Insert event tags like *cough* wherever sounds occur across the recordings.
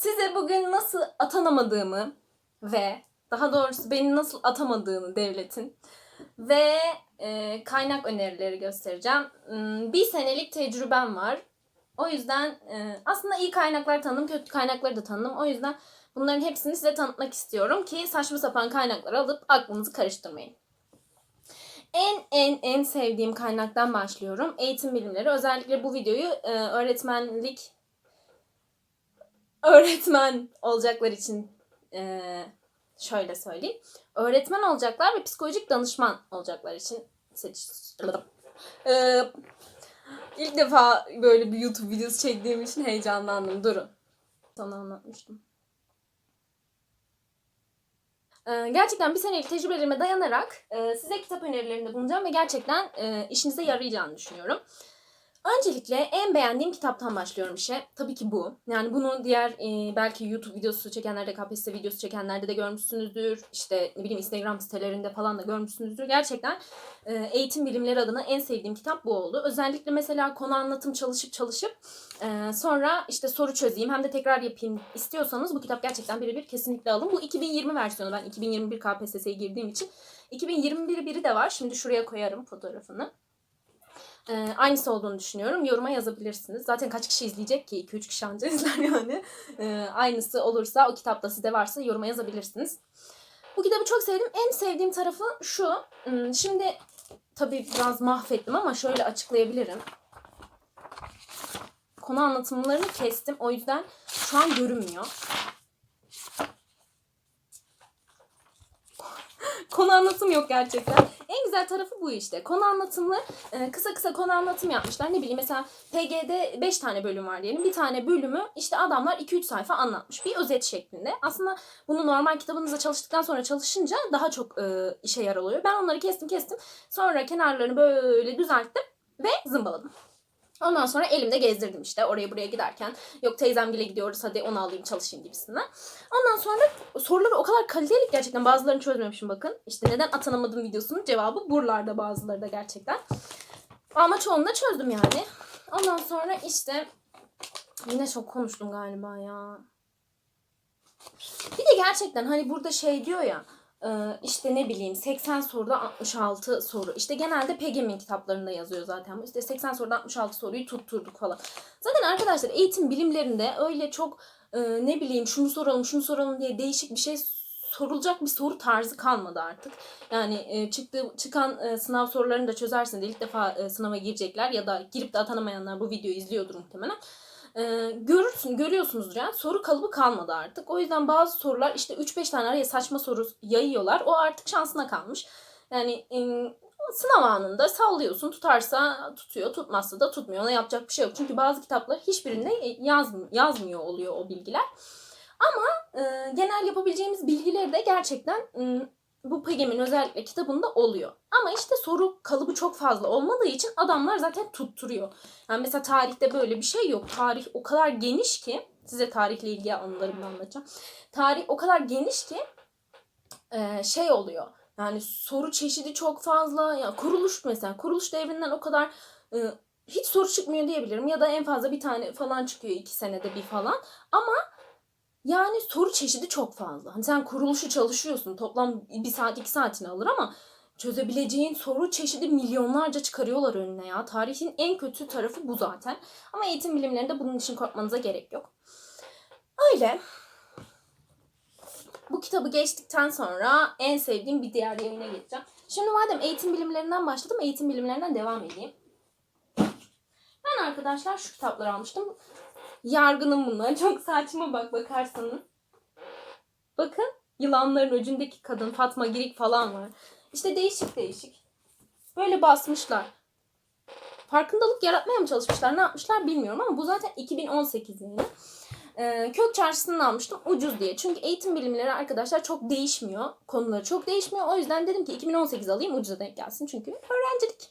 Size bugün nasıl atanamadığımı ve daha doğrusu beni nasıl atamadığını devletin ve e, kaynak önerileri göstereceğim. Hmm, Bir senelik tecrübem var. O yüzden e, aslında iyi kaynaklar tanıdım, kötü kaynakları da tanıdım. O yüzden bunların hepsini size tanıtmak istiyorum ki saçma sapan kaynakları alıp aklınızı karıştırmayın. En en en sevdiğim kaynaktan başlıyorum. Eğitim bilimleri. Özellikle bu videoyu e, öğretmenlik öğretmen olacaklar için e, şöyle söyleyeyim. Öğretmen olacaklar ve psikolojik danışman olacaklar için seçtim. E, ilk defa böyle bir YouTube videosu çektiğim için heyecanlandım. Durun. Sana anlatmıştım. E, gerçekten bir senelik tecrübelerime dayanarak e, size kitap önerilerinde bulunacağım ve gerçekten e, işinize yarayacağını düşünüyorum. Öncelikle en beğendiğim kitaptan başlıyorum işe. Tabii ki bu. Yani bunu diğer e, belki YouTube videosu çekenlerde, KPSS videosu çekenlerde de görmüşsünüzdür. İşte ne bileyim Instagram sitelerinde falan da görmüşsünüzdür. Gerçekten e, eğitim bilimleri adına en sevdiğim kitap bu oldu. Özellikle mesela konu anlatım çalışıp çalışıp e, sonra işte soru çözeyim hem de tekrar yapayım istiyorsanız bu kitap gerçekten birebir kesinlikle alın. Bu 2020 versiyonu. Ben 2021 KPSS'ye girdiğim için 2021 biri de var. Şimdi şuraya koyarım fotoğrafını. Ee, aynısı olduğunu düşünüyorum. Yoruma yazabilirsiniz. Zaten kaç kişi izleyecek ki? 2-3 kişi anca *laughs* izler yani. Ee, aynısı olursa o kitapta sizde varsa yoruma yazabilirsiniz. Bu kitabı çok sevdim. En sevdiğim tarafı şu. Hmm, Şimdi tabii biraz mahvettim ama şöyle açıklayabilirim. Konu anlatımlarını kestim. O yüzden şu an görünmüyor. Konu anlatım yok gerçekten. En güzel tarafı bu işte. Konu anlatımlı e, kısa kısa konu anlatım yapmışlar. Ne bileyim mesela PG'de 5 tane bölüm var diyelim. Bir tane bölümü işte adamlar 2-3 sayfa anlatmış. Bir özet şeklinde. Aslında bunu normal kitabınızda çalıştıktan sonra çalışınca daha çok e, işe yarar oluyor. Ben onları kestim kestim. Sonra kenarlarını böyle düzelttim ve zımbaladım. Ondan sonra elimde gezdirdim işte oraya buraya giderken. Yok teyzemgile gidiyoruz hadi onu alayım çalışayım gibisinden. Ondan sonra soruları o kadar kaliteli ki gerçekten bazılarını çözmemişim bakın. İşte neden atanamadım videosunun cevabı buralarda bazıları da gerçekten. Ama çoğunu da çözdüm yani. Ondan sonra işte yine çok konuştum galiba ya. Bir de gerçekten hani burada şey diyor ya işte ne bileyim 80 soruda 66 soru. İşte genelde PGM'in kitaplarında yazıyor zaten. İşte 80 soruda 66 soruyu tutturduk falan. Zaten arkadaşlar eğitim bilimlerinde öyle çok e, ne bileyim şunu soralım şunu soralım diye değişik bir şey sorulacak bir soru tarzı kalmadı artık. Yani e, çıktığı çıkan e, sınav sorularını da çözersiniz. İlk defa e, sınava girecekler ya da girip de atanamayanlar bu videoyu izliyordur muhtemelen. E, görürsün, görüyorsunuzdur yani soru kalıbı kalmadı artık. O yüzden bazı sorular işte 3-5 tane araya saçma soru yayıyorlar. O artık şansına kalmış. Yani e, sınav anında sallıyorsun. Tutarsa tutuyor, tutmazsa da tutmuyor. Ona yapacak bir şey yok. Çünkü bazı kitaplar hiçbirinde yaz, yazmıyor oluyor o bilgiler. Ama e, genel yapabileceğimiz bilgileri de gerçekten e, bu PGM'in özellikle kitabında oluyor. Ama işte soru kalıbı çok fazla olmadığı için adamlar zaten tutturuyor. Yani mesela tarihte böyle bir şey yok. Tarih o kadar geniş ki size tarihle ilgili anılarımı anlatacağım. Tarih o kadar geniş ki e, şey oluyor. Yani soru çeşidi çok fazla. Ya kuruluş mesela kuruluş devrinden o kadar e, hiç soru çıkmıyor diyebilirim ya da en fazla bir tane falan çıkıyor iki senede bir falan. Ama yani soru çeşidi çok fazla. Hani sen kuruluşu çalışıyorsun. Toplam bir saat iki saatini alır ama çözebileceğin soru çeşidi milyonlarca çıkarıyorlar önüne ya. Tarihin en kötü tarafı bu zaten. Ama eğitim bilimlerinde bunun için korkmanıza gerek yok. Öyle. Bu kitabı geçtikten sonra en sevdiğim bir diğer yayına geçeceğim. Şimdi madem eğitim bilimlerinden başladım, eğitim bilimlerinden devam edeyim. Ben arkadaşlar şu kitapları almıştım. Yargınım bunlar. Çok saçma bak bakarsanız. Bakın yılanların öcündeki kadın Fatma Girik falan var. İşte değişik değişik. Böyle basmışlar. Farkındalık yaratmaya mı çalışmışlar ne yapmışlar bilmiyorum ama bu zaten 2018 yani. Ee, kök çarşısından almıştım ucuz diye. Çünkü eğitim bilimleri arkadaşlar çok değişmiyor. Konuları çok değişmiyor. O yüzden dedim ki 2018 alayım ucuza denk gelsin. Çünkü öğrencilik.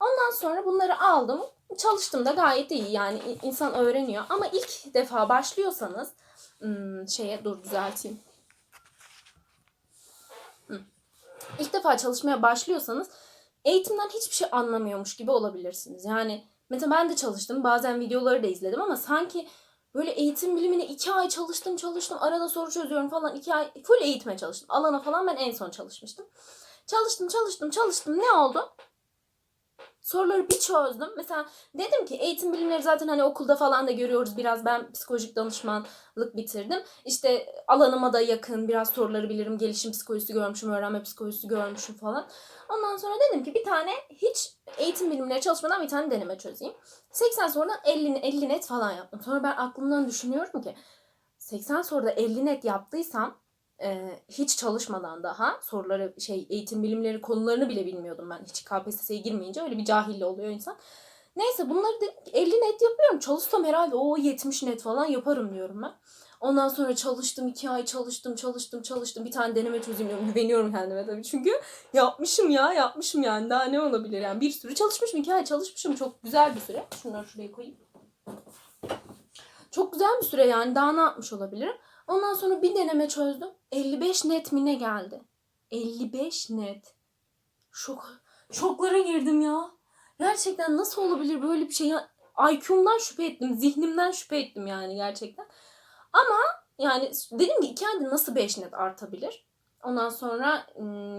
Ondan sonra bunları aldım. Çalıştım da gayet iyi yani insan öğreniyor. Ama ilk defa başlıyorsanız hmm, şeye dur düzelteyim. Hmm. İlk defa çalışmaya başlıyorsanız eğitimden hiçbir şey anlamıyormuş gibi olabilirsiniz. Yani mesela ben de çalıştım. Bazen videoları da izledim ama sanki Böyle eğitim bilimine iki ay çalıştım çalıştım. Arada soru çözüyorum falan. iki ay full eğitime çalıştım. Alana falan ben en son çalışmıştım. Çalıştım çalıştım çalıştım. Ne oldu? Soruları bir çözdüm. Mesela dedim ki eğitim bilimleri zaten hani okulda falan da görüyoruz biraz. Ben psikolojik danışmanlık bitirdim. İşte alanıma da yakın. Biraz soruları bilirim. Gelişim psikolojisi görmüşüm, öğrenme psikolojisi görmüşüm falan. Ondan sonra dedim ki bir tane hiç eğitim bilimleri çalışmadan bir tane deneme çözeyim. 80 sorudan 50, 50 net falan yaptım. Sonra ben aklımdan düşünüyorum ki 80 soruda 50 net yaptıysam e, hiç çalışmadan daha soruları şey eğitim bilimleri konularını bile bilmiyordum ben. Hiç KPSS'ye girmeyince öyle bir cahilli oluyor insan. Neyse bunları dedim ki 50 net yapıyorum. Çalışsam herhalde o 70 net falan yaparım diyorum ben. Ondan sonra çalıştım. iki ay çalıştım, çalıştım, çalıştım. Bir tane deneme çözeyim diyorum. Güveniyorum kendime tabii. Çünkü yapmışım ya, yapmışım yani. Daha ne olabilir yani. Bir sürü çalışmışım. iki ay çalışmışım. Çok güzel bir süre. Şunları şuraya koyayım. Çok güzel bir süre yani. Daha ne yapmış olabilirim? Ondan sonra bir deneme çözdüm. 55 net mi ne geldi? 55 net. Şok, şoklara girdim ya. Gerçekten nasıl olabilir böyle bir şey? Ya, IQ'mdan şüphe ettim. Zihnimden şüphe ettim yani gerçekten. Ama yani dedim ki iki ayda nasıl 5 net artabilir? Ondan sonra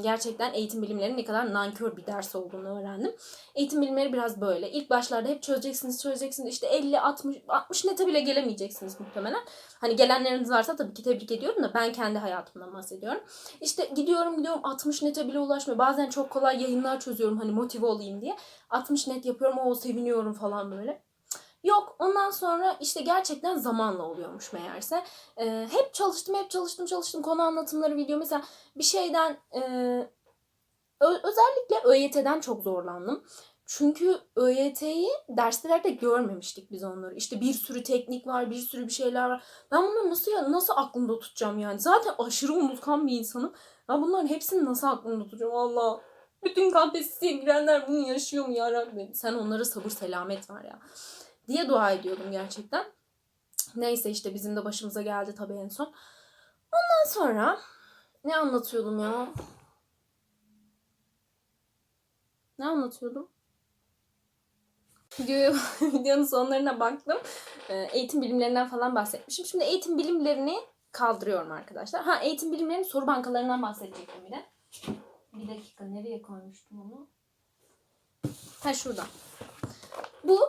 gerçekten eğitim bilimlerinin ne kadar nankör bir ders olduğunu öğrendim. Eğitim bilimleri biraz böyle. İlk başlarda hep çözeceksiniz, çözeceksiniz. İşte 50, 60, 60 nete bile gelemeyeceksiniz muhtemelen. Hani gelenleriniz varsa tabii ki tebrik ediyorum da ben kendi hayatımdan bahsediyorum. İşte gidiyorum gidiyorum 60 nete bile ulaşmıyor. Bazen çok kolay yayınlar çözüyorum hani motive olayım diye. 60 net yapıyorum o seviniyorum falan böyle. Yok ondan sonra işte gerçekten zamanla oluyormuş meğerse. Ee, hep çalıştım hep çalıştım çalıştım konu anlatımları video mesela bir şeyden e, özellikle ÖYT'den çok zorlandım. Çünkü ÖYT'yi derslerde görmemiştik biz onları. İşte bir sürü teknik var, bir sürü bir şeyler var. Ben bunları nasıl nasıl aklımda tutacağım yani? Zaten aşırı unutkan bir insanım. Ben bunların hepsini nasıl aklımda tutacağım Allah. Bütün KPSS'ye girenler bunu yaşıyor mu ya Rabbi? Sen onlara sabır selamet var ya. Diye dua ediyordum gerçekten. Neyse işte bizim de başımıza geldi tabii en son. Ondan sonra ne anlatıyordum ya? Ne anlatıyordum? *laughs* Videonun sonlarına baktım. Ee, eğitim bilimlerinden falan bahsetmişim. Şimdi eğitim bilimlerini kaldırıyorum arkadaşlar. Ha eğitim bilimlerinin soru bankalarından bahsedecektim bir de. Bir dakika nereye koymuştum onu? Ha şurada. Bu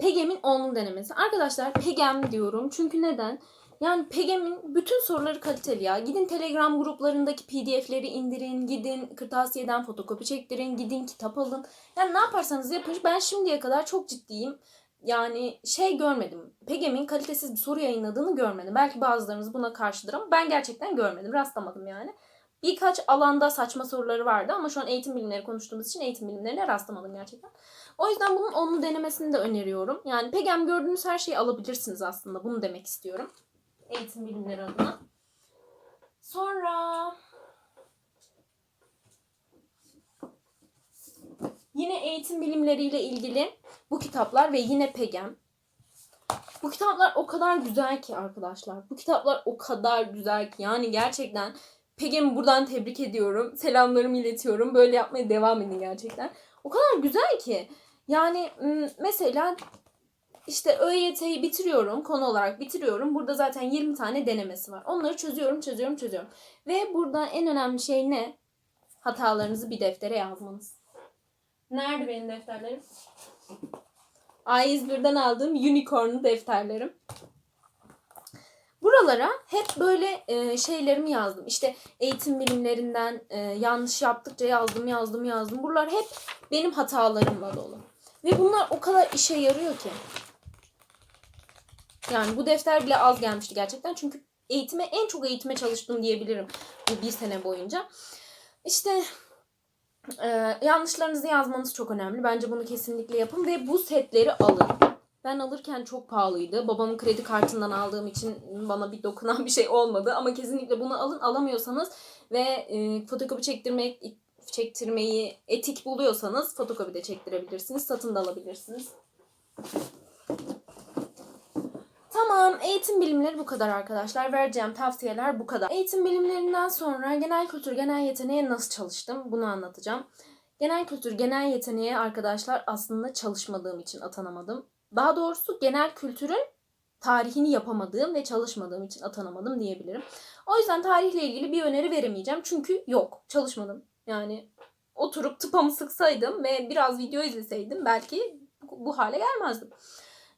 PEGEM'in 10'luk denemesi. Arkadaşlar PEGEM diyorum. Çünkü neden? Yani PEGEM'in bütün soruları kaliteli ya. Gidin Telegram gruplarındaki PDF'leri indirin. Gidin kırtasiyeden fotokopi çektirin. Gidin kitap alın. Yani ne yaparsanız yapın. Ben şimdiye kadar çok ciddiyim. Yani şey görmedim. PEGEM'in kalitesiz bir soru yayınladığını görmedim. Belki bazılarınız buna karşıdır ama ben gerçekten görmedim. Rastlamadım yani. Birkaç alanda saçma soruları vardı ama şu an eğitim bilimleri konuştuğumuz için eğitim bilimlerine rastlamadım gerçekten. O yüzden bunun onun denemesini de öneriyorum. Yani PEGEM gördüğünüz her şeyi alabilirsiniz aslında. Bunu demek istiyorum. Eğitim bilimleri adına. Sonra yine eğitim bilimleriyle ilgili bu kitaplar ve yine PEGEM. Bu kitaplar o kadar güzel ki arkadaşlar. Bu kitaplar o kadar güzel ki yani gerçekten PEGEM'i buradan tebrik ediyorum. Selamlarımı iletiyorum. Böyle yapmaya devam edin gerçekten. O kadar güzel ki. Yani mesela işte ÖYT'yi bitiriyorum. Konu olarak bitiriyorum. Burada zaten 20 tane denemesi var. Onları çözüyorum, çözüyorum, çözüyorum. Ve burada en önemli şey ne? Hatalarınızı bir deftere yazmanız. Nerede benim defterlerim? A101'den aldığım unicornlu defterlerim. Buralara hep böyle e, şeylerimi yazdım. İşte eğitim bilimlerinden e, yanlış yaptıkça yazdım, yazdım, yazdım. Buralar hep benim hatalarımla dolu. Ve bunlar o kadar işe yarıyor ki. Yani bu defter bile az gelmişti gerçekten. Çünkü eğitime en çok eğitime çalıştım diyebilirim bu bir sene boyunca. İşte e, yanlışlarınızı yazmanız çok önemli. Bence bunu kesinlikle yapın ve bu setleri alın. Ben alırken çok pahalıydı. Babamın kredi kartından aldığım için bana bir dokunan bir şey olmadı. Ama kesinlikle bunu alın. Alamıyorsanız ve e, fotokopi çektirmek çektirmeyi etik buluyorsanız fotokopi de çektirebilirsiniz. Satın da alabilirsiniz. Tamam, eğitim bilimleri bu kadar arkadaşlar. Vereceğim tavsiyeler bu kadar. Eğitim bilimlerinden sonra genel kültür, genel yeteneğe nasıl çalıştım bunu anlatacağım. Genel kültür, genel yeteneğe arkadaşlar aslında çalışmadığım için atanamadım. Daha doğrusu genel kültürün tarihini yapamadığım ve çalışmadığım için atanamadım diyebilirim. O yüzden tarihle ilgili bir öneri veremeyeceğim. Çünkü yok. Çalışmadım. Yani oturup tıpamı sıksaydım ve biraz video izleseydim belki bu, hale gelmezdim.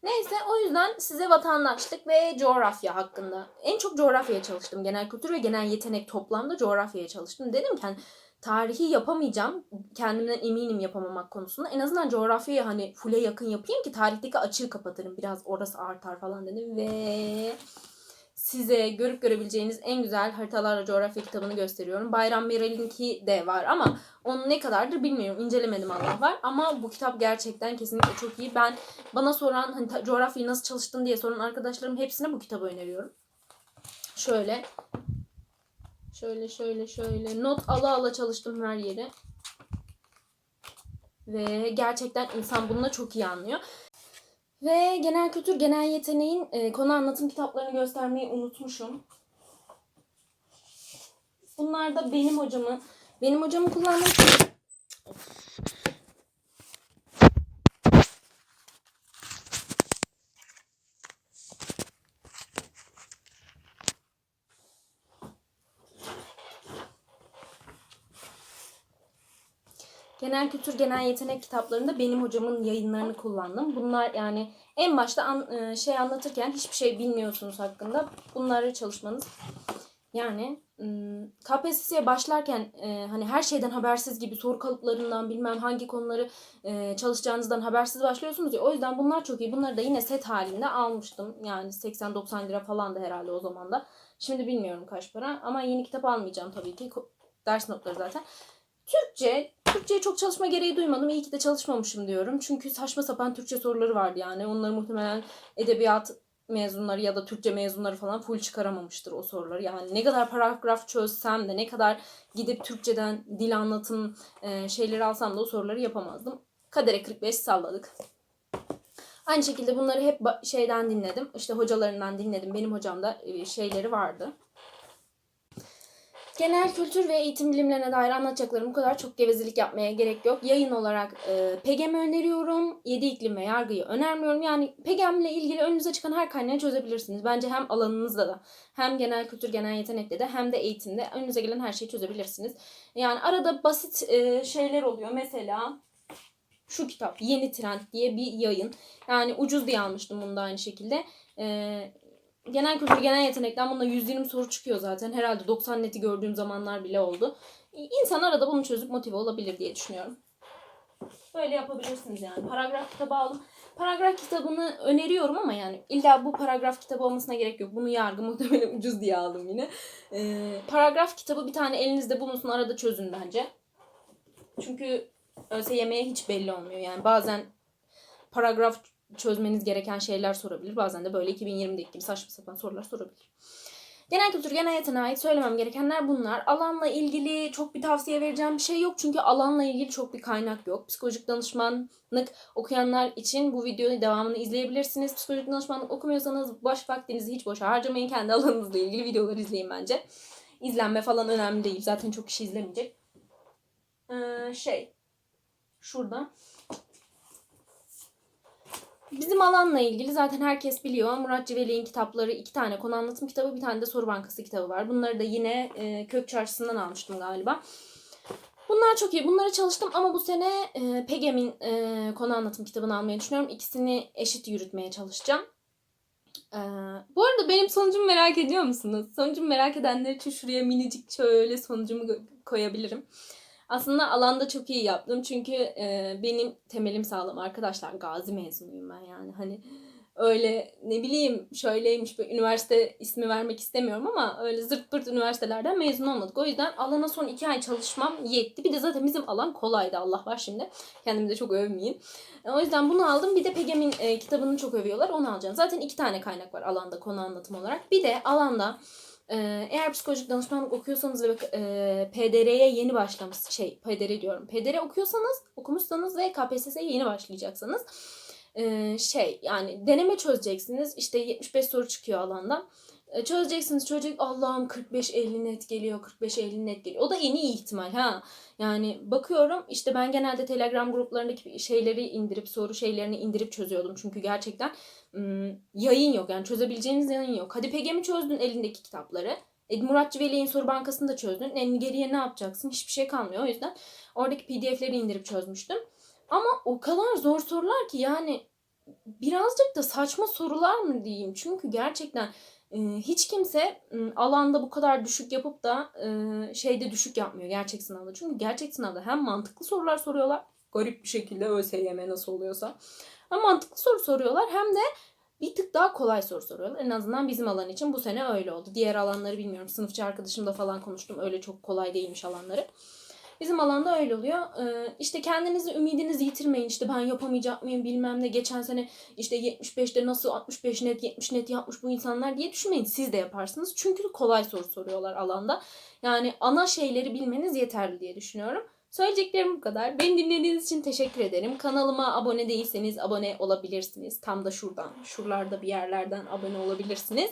Neyse o yüzden size vatandaşlık ve coğrafya hakkında en çok coğrafyaya çalıştım. Genel kültür ve genel yetenek toplamda coğrafyaya çalıştım. Dedim ki hani tarihi yapamayacağım. Kendimden eminim yapamamak konusunda. En azından coğrafyayı hani full'e yakın yapayım ki tarihteki açığı kapatırım. Biraz orası artar falan dedim ve size görüp görebileceğiniz en güzel haritalarla coğrafya kitabını gösteriyorum. Bayram Meral'inki de var ama onun ne kadardır bilmiyorum. İncelemedim Allah var. Ama bu kitap gerçekten kesinlikle çok iyi. Ben bana soran hani coğrafyayı nasıl çalıştın diye soran arkadaşlarım hepsine bu kitabı öneriyorum. Şöyle. Şöyle şöyle şöyle. Not ala ala çalıştım her yere. Ve gerçekten insan bununla çok iyi anlıyor. Ve genel kültür, genel yeteneğin e, konu anlatım kitaplarını göstermeyi unutmuşum. Bunlar da benim hocamı, benim hocamı kullandığım Genel kültür, genel yetenek kitaplarında benim hocamın yayınlarını kullandım. Bunlar yani en başta an, e, şey anlatırken hiçbir şey bilmiyorsunuz hakkında. Bunları çalışmanız yani KPSS'ye başlarken e, hani her şeyden habersiz gibi soru kalıplarından bilmem hangi konuları e, çalışacağınızdan habersiz başlıyorsunuz ya. O yüzden bunlar çok iyi. Bunları da yine set halinde almıştım. Yani 80-90 lira falan da herhalde o zaman da. Şimdi bilmiyorum kaç para ama yeni kitap almayacağım tabii ki. Ders notları zaten. Türkçe, Türkçe'ye çok çalışma gereği duymadım. İyi ki de çalışmamışım diyorum. Çünkü saçma sapan Türkçe soruları vardı yani. Onları muhtemelen edebiyat mezunları ya da Türkçe mezunları falan full çıkaramamıştır o soruları. Yani ne kadar paragraf çözsem de ne kadar gidip Türkçeden dil anlatım e, şeyleri alsam da o soruları yapamazdım. Kadere 45 salladık. Aynı şekilde bunları hep şeyden dinledim. İşte hocalarından dinledim. Benim hocam da e, şeyleri vardı. Genel kültür ve eğitim bilimlerine dair anlatacaklarım bu kadar. Çok gevezelik yapmaya gerek yok. Yayın olarak e, PEGEM'i öneriyorum. 7 iklim ve yargıyı önermiyorum. Yani PEGEM'le ilgili önünüze çıkan her kaynağı çözebilirsiniz. Bence hem alanınızda da hem genel kültür, genel yetenekte de hem de eğitimde önünüze gelen her şeyi çözebilirsiniz. Yani arada basit e, şeyler oluyor. Mesela şu kitap Yeni Trend diye bir yayın. Yani ucuz diye almıştım bunu da aynı şekilde. E, genel kültür, genel yetenekten bunda 120 soru çıkıyor zaten. Herhalde 90 neti gördüğüm zamanlar bile oldu. İnsan arada bunu çözüp motive olabilir diye düşünüyorum. Böyle yapabilirsiniz yani. Paragraf kitabı aldım. Paragraf kitabını öneriyorum ama yani illa bu paragraf kitabı olmasına gerek yok. Bunu yargı *laughs* muhtemelen ucuz diye aldım yine. Ee, paragraf kitabı bir tane elinizde bulunsun arada çözün bence. Çünkü ÖSYM'ye hiç belli olmuyor. Yani bazen paragraf çözmeniz gereken şeyler sorabilir. Bazen de böyle 2020'deki gibi saçma sapan sorular sorabilir. Genel kültür, genel yeteneğe ait söylemem gerekenler bunlar. Alanla ilgili çok bir tavsiye vereceğim bir şey yok. Çünkü alanla ilgili çok bir kaynak yok. Psikolojik danışmanlık okuyanlar için bu videonun devamını izleyebilirsiniz. Psikolojik danışmanlık okumuyorsanız boş vaktinizi hiç boşa harcamayın. Kendi alanınızla ilgili videolar izleyin bence. İzlenme falan önemli değil. Zaten çok kişi izlemeyecek. Ee, şey. Şurada. Bizim alanla ilgili zaten herkes biliyor. Murat Civeli'nin kitapları iki tane konu anlatım kitabı bir tane de soru bankası kitabı var. Bunları da yine e, Kök Çarşısı'ndan almıştım galiba. Bunlar çok iyi. Bunlara çalıştım ama bu sene e, PEGEM'in e, konu anlatım kitabını almayı düşünüyorum. İkisini eşit yürütmeye çalışacağım. E, bu arada benim sonucumu merak ediyor musunuz? Sonucumu merak edenler için şuraya minicik şöyle sonucumu koyabilirim. Aslında alanda çok iyi yaptım çünkü e, benim temelim sağlam arkadaşlar. Gazi mezunuyum ben yani hani öyle ne bileyim şöyleymiş bir üniversite ismi vermek istemiyorum ama öyle zırt pırt üniversitelerden mezun olmadık. O yüzden alana son iki ay çalışmam yetti. Bir de zaten bizim alan kolaydı Allah var şimdi. Kendimi de çok övmeyeyim. E, O yüzden bunu aldım. Bir de Pegem'in e, kitabını çok övüyorlar. Onu alacağım. Zaten iki tane kaynak var alanda konu anlatım olarak. Bir de alanda eğer psikolojik danışmanlık okuyorsanız ve e, PDR'ye yeni başlamış şey PDR diyorum. PDR okuyorsanız, okumuşsanız ve KPSS'ye yeni başlayacaksanız e, şey yani deneme çözeceksiniz. İşte 75 soru çıkıyor alandan. E, çözeceksiniz çözecek Allah'ım 45-50 net geliyor 45-50 net geliyor. O da en iyi ihtimal ha. Yani bakıyorum işte ben genelde Telegram gruplarındaki şeyleri indirip soru şeylerini indirip çözüyordum. Çünkü gerçekten yayın yok yani çözebileceğiniz yayın yok. Hadi PGM'i çözdün elindeki kitapları. E, Murat Civeli'nin soru bankasını da çözdün. En geriye ne yapacaksın? Hiçbir şey kalmıyor. O yüzden oradaki pdf'leri indirip çözmüştüm. Ama o kadar zor sorular ki yani birazcık da saçma sorular mı diyeyim. Çünkü gerçekten e, hiç kimse m, alanda bu kadar düşük yapıp da e, şeyde düşük yapmıyor gerçek sınavda. Çünkü gerçek sınavda hem mantıklı sorular soruyorlar. Garip bir şekilde ÖSYM nasıl oluyorsa. Hem mantıklı soru soruyorlar hem de bir tık daha kolay soru soruyorlar. En azından bizim alan için bu sene öyle oldu. Diğer alanları bilmiyorum. Sınıfçı arkadaşımla falan konuştum. Öyle çok kolay değilmiş alanları. Bizim alanda öyle oluyor. Ee, işte kendinizi ümidinizi yitirmeyin. İşte ben yapamayacak mıyım bilmem ne. Geçen sene işte 75'te nasıl 65 net 70 net yapmış bu insanlar diye düşünmeyin. Siz de yaparsınız. Çünkü kolay soru soruyorlar alanda. Yani ana şeyleri bilmeniz yeterli diye düşünüyorum. Söyleyeceklerim bu kadar. Beni dinlediğiniz için teşekkür ederim. Kanalıma abone değilseniz abone olabilirsiniz. Tam da şuradan, şuralarda bir yerlerden abone olabilirsiniz.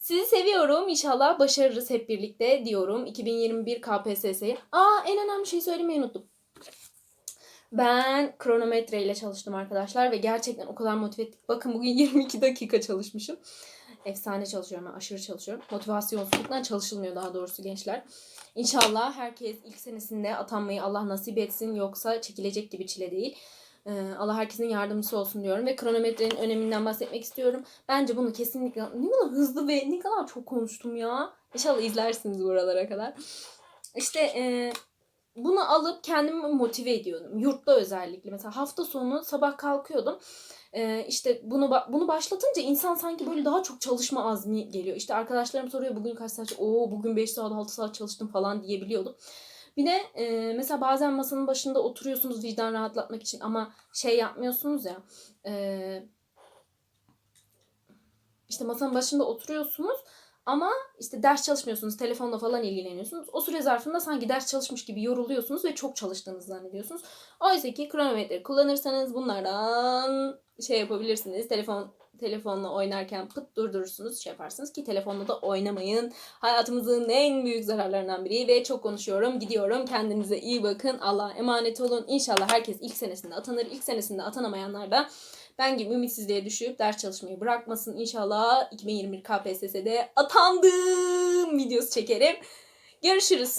Sizi seviyorum. İnşallah başarırız hep birlikte diyorum. 2021 KPSS'ye. Aa en önemli şeyi söylemeyi unuttum. Ben kronometre ile çalıştım arkadaşlar ve gerçekten o kadar motive ettik. Bakın bugün *laughs* 22 dakika çalışmışım. Efsane çalışıyorum ben aşırı çalışıyorum. Motivasyonsuzluktan çalışılmıyor daha doğrusu gençler. İnşallah herkes ilk senesinde atanmayı Allah nasip etsin yoksa çekilecek gibi çile değil. Ee, Allah herkesin yardımcısı olsun diyorum ve kronometrenin öneminden bahsetmek istiyorum. Bence bunu kesinlikle ne kadar hızlı ve ne kadar çok konuştum ya. İnşallah izlersiniz buralara kadar. İşte e, bunu alıp kendimi motive ediyordum. Yurtta özellikle. Mesela hafta sonu sabah kalkıyordum. Ee, işte bunu bunu başlatınca insan sanki böyle daha çok çalışma azmi geliyor. İşte arkadaşlarım soruyor bugün kaç saat? Oo bugün 5 saat 6 saat çalıştım falan diyebiliyordum. Bir de e, mesela bazen masanın başında oturuyorsunuz vicdan rahatlatmak için ama şey yapmıyorsunuz ya. E, işte masanın başında oturuyorsunuz ama işte ders çalışmıyorsunuz, telefonla falan ilgileniyorsunuz. O süre zarfında sanki ders çalışmış gibi yoruluyorsunuz ve çok çalıştığınızı zannediyorsunuz. Oysa ki kronometre kullanırsanız bunlardan şey yapabilirsiniz. Telefon telefonla oynarken pıt durdurursunuz, şey yaparsınız ki telefonla da oynamayın. Hayatımızın en büyük zararlarından biri ve çok konuşuyorum. Gidiyorum. Kendinize iyi bakın. Allah'a emanet olun. İnşallah herkes ilk senesinde atanır. İlk senesinde atanamayanlar da ben gibi ümitsizliğe düşüp ders çalışmayı bırakmasın. İnşallah 2021 KPSS'de atandım videosu çekerim. Görüşürüz.